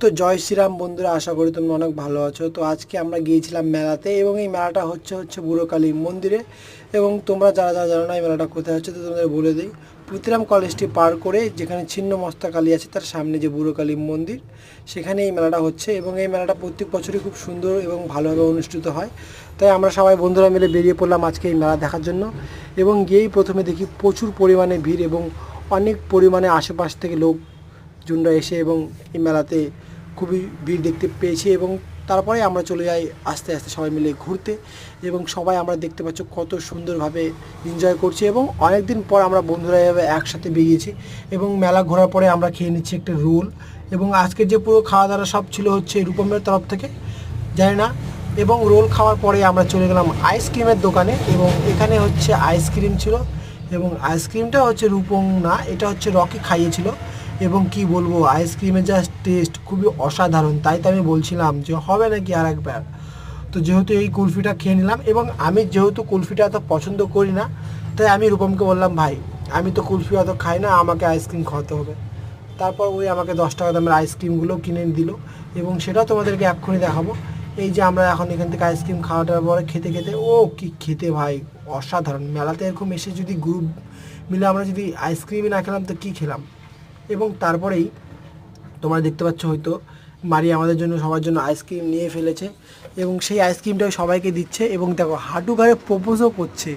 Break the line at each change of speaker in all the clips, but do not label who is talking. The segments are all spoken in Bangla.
তো জয় শ্রীরাম বন্ধুরা, আশা করি তোমরা অনেক ভালো আছো। তো আজকে আমরা গিয়েছিলাম মেলাতে এবং এই মেলাটা হচ্ছে হচ্ছে বুড়োকালী মন্দিরে। এবং তোমরা যারা যারা জানো না এই মেলাটা কোথায় হচ্ছে, তো তোমাদের বলে দিই। পুতিরাম কলেজটি পার করে যেখানে ছিন্ন মস্তা কালী আছে, তার সামনে যে বুড়োকালী মন্দির, সেখানে এই মেলাটা হচ্ছে। এবং এই মেলাটা প্রত্যেক বছরই খুব সুন্দর এবং ভালোভাবে অনুষ্ঠিত হয়। তাই আমরা সবাই বন্ধুরা মিলে বেরিয়ে পড়লাম আজকে এই মেলা দেখার জন্য। এবং গিয়েই প্রথমে দেখি প্রচুর পরিমাণে ভিড় এবং অনেক পরিমাণে আশেপাশ থেকে লোক জুনরা এসে এবং এই মেলাতে খুবই ভিড় দেখতে পেয়েছি এবং তারপরে আমরা চলে যাই আস্তে আস্তে সবাই মিলে ঘুরতে এবং সবাই আমরা দেখতে পাচ্ছ কত সুন্দরভাবে এনজয় করছি এবং অনেক দিন পর আমরা বন্ধুরা এভাবে একসাথে বেরিয়েছি এবং মেলা ঘোরার পরে আমরা খেয়ে নিচ্ছি একটা রোল এবং আজকের যে পুরো খাওয়া দাওয়া সব ছিল হচ্ছে রূপমের তরফ থেকে, জানি না, এবং রোল খাওয়ার পরে আমরা চলে গেলাম আইসক্রিমের দোকানে এবং এখানে হচ্ছে আইসক্রিম ছিল এবং আইসক্রিমটা হচ্ছে রূপম না, এটা হচ্ছে রকি খাইয়েছিল। এবং কি বলব আইসক্রিমের যা টেস্ট খুবই অসাধারণ। তাই তো আমি বলছিলাম যে হবে নাকি আর একবার? তো যেহেতু এই কুলফিটা খেয়ে নিলাম এবং আমি যেহেতু কুলফিটা এত পছন্দ করি না, তাই আমি রূপমকে বললাম, ভাই, আমি তো কুলফি অত খাই না, আমাকে আইসক্রিম খাওয়াতে হবে। তারপর ওই আমাকে দশ টাকা দামের আইসক্রিমগুলো কিনে দিল এবং সেটাও তোমাদেরকে এক্ষুনি দেখাবো। এই যে আমরা এখন এখান থেকে আইসক্রিম খাওয়াটার পরে খেতে খেতে, ও কি খেতে ভাই, অসাধারণ। মেলাতে এরকম এসে যদি গ্রুপ মিলে আমরা যদি আইসক্রিমই না খেলাম, তো কী খেলাম? এবং তারপরেই তোমরা দেখতে পাচ্ছ হয়তো মারি আমাদের জন্য সবার জন্য আইসক্রিম নিয়ে ফেলেছে এবং সেই আইসক্রিমটাও সবাইকে দিচ্ছে এবং দেখো হাঁটু ঘাড়ে প্রপোজও করছে।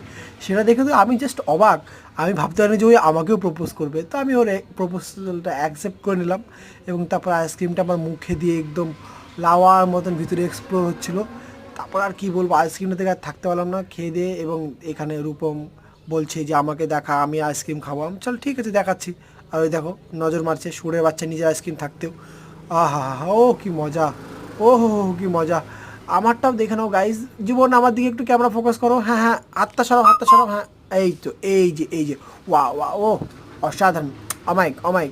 সেটা দেখে তো আমি জাস্ট অবাক। আমি ভাবতে পারিনি যে ওই আমাকেও প্রপোজ করবে। তো আমি ওর প্রপোজালটা অ্যাকসেপ্ট করে নিলাম এবং তারপর আইসক্রিমটা আমার মুখে দিয়ে একদম লাওয়ার মতন ভিতরে এক্সপ্লোর হচ্ছিল। তারপর আর কী বলব আইসক্রিমটা থেকে আর থাকতে পারলাম না। খেয়ে দিয়ে এবং এখানে রূপম বলছে যে, আমাকে দেখা, আমি আইসক্রিম খাব। চল ঠিক আছে, দেখাচ্ছি। আর ওই দেখো, নজর মারছে সুরের বাচ্চা নিজের আইসক্রিম থাকতেও। আহা হা ও কি মজা। ও হো কি মজা। আমারটাও দেখে নাও গাইজ জীবন, আমার দিকে একটু ক্যামেরা ফোকাস করো। হ্যাঁ হ্যাঁ আত্মা সরাও আত্মা সরাও। হ্যাঁ এই তো, এই যে এই যে। ওয়া ওয়া ও, অসাধারণ। অমাইক অমাইক